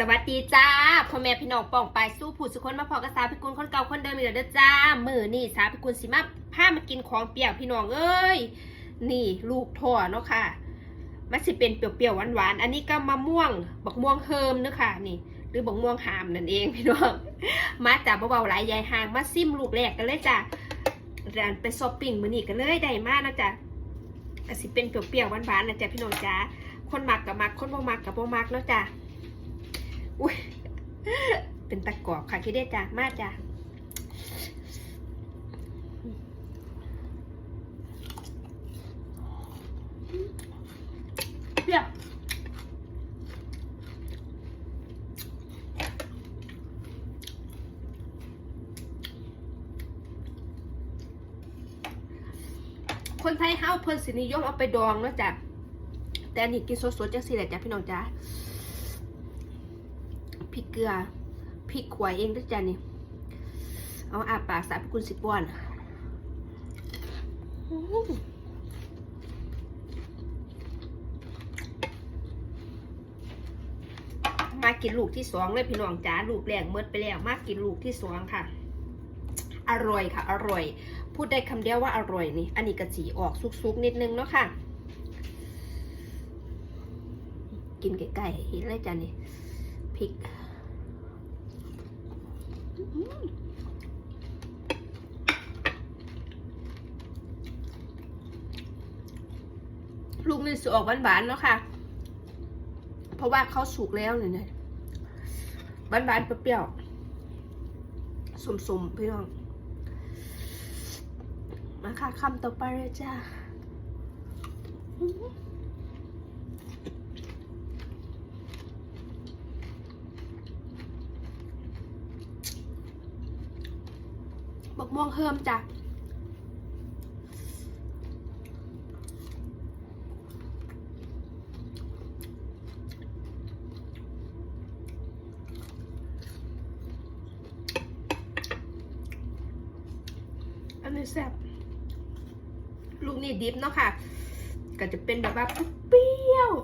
สวัสดีจ้าพ่อแม่พี่น้องป่องไปสู้ผู้สุคนมาพอกระสาพิกุลคนเก่าคนเดิมอีกแล้วจ้ามือนี่สาพิกุลสิมาพามากินของเปรี้ยวพี่น้องเอ้ยนี่ลูกถั่วเนาะค่ะมันสิเป็นเปรี้ยวๆหวานๆอันนี้ก็มะม่วงบักม่วงเฮิมเนาะค่ะนี่หรือบักม่วงหามนั่นเองพี่น้องมาจากเบาๆหลายยายหางมาซิมลูกแรกกันเลยจ้าร้านไปช้อปปิ้งมือนี้กันเลยได้มากนะจ๊ะก็สิเป็นเปรี้ยวๆหวานๆนะจ๊ะพี่น้องจ้าคนมักกับมักคนบ่มักกับบ่มักเนาะจ้า อุ้ยเป็นตะกรอบค่ะคิดได้จ้ะมาจ้ะเปรี้ยวคนไทยเฮาเพิ่นสินิยมเอาไปดองเนาะจ้ะแต่อันนี้กินสดๆจังสิแหละจ้ะพี่น้องจ้า พริกเกลือพริกขวายเองด้วยจ้ะนี่เอาอาปากสาพกุลสิบวันมากินลูกที่สองเลยพี่น้องจ้าลูกแรกเมิดไปแล้วมากินลูกที่สองค่ะ อร่อยค่ะ อร่อย พูดได้คำเดียวว่าอร่อยนี่อันนี้กระสีออกซุกๆนิดนึงเนาะค่ะ กินไก่ๆเห็นเลยจ้ะนี่พริก ลูกนี่สุออกหวานๆเนาะค่ะ เพราะว่าเขาสุกแล้วเนี่ยหวานๆเปรี้ยวๆสมๆพี่น้อง มาค่ะคำต่อไปเลยจ้า บักม่วงเฮิมจ้ะอันนี้แซ่บลูกนี่ดิบเนาะค่ะ ก็จะเป็นแบบว่าเปรี้ยวๆ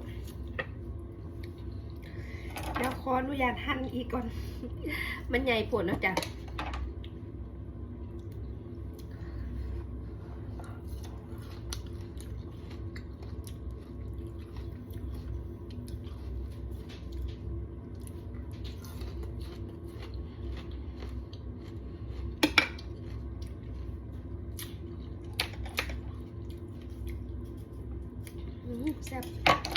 แล้วขออนุญาตหั่นอีกก่อน มันใหญ่ปวดเนาะจ้ะ อืม แซ่บ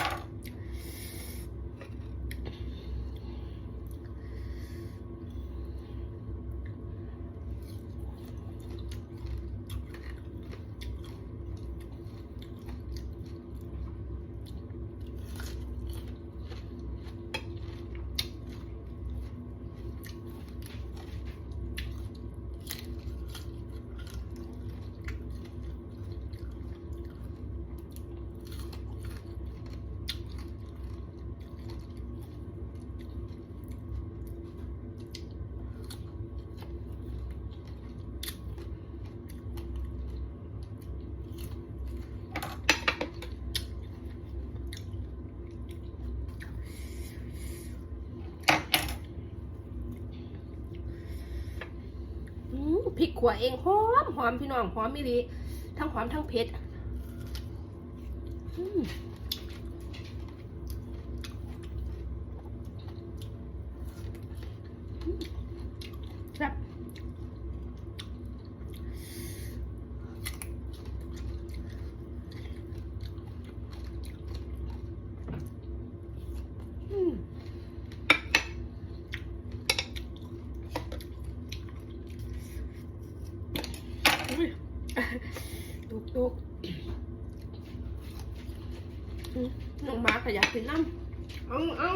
ขัวเองหอมหอมพี่น้องหอมมิลีทั้งหอมทั้งเผ็ดอืมอืมแซ่บอืม อุ๊ ยลูกลูกอืมน้องหมาก็อยากกินน้ำเอาเอา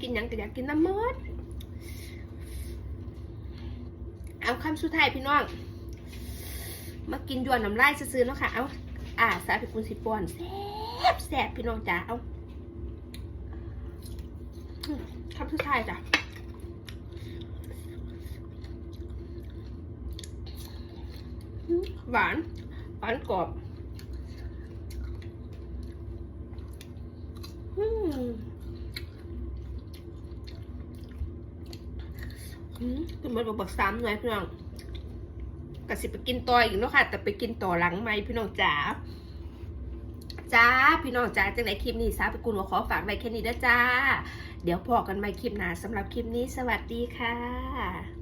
กินหยังก็อยากกินน้ำหมดเอาคำสุดท้ายพี่น้อง มากินยวนน้ำลายซื้อๆเนาะค่ะ เอาอ่าสาพิกุลสิปอนแซ่บแซ่บพี่น้องจ๋า เอาอืมคำสุดท้ายจ้ะ หวาน หวานกรอบอืมมอืมเป็นมันบักซ้ำหน่อยพี่น้องกสิไปกินต่ออีกเนาะค่ะ แต่ไปกินต่อหลังไหมพี่น้องจ๋าจ้า พี่น้องจ้าจังไหนคลิปนี้สาไปกุลขอฝากไว้แค่นี้เด้อจ้า เดี๋ยวพอกันใหม่คลิปหน้าสำหรับคลิปนี้สวัสดีค่ะ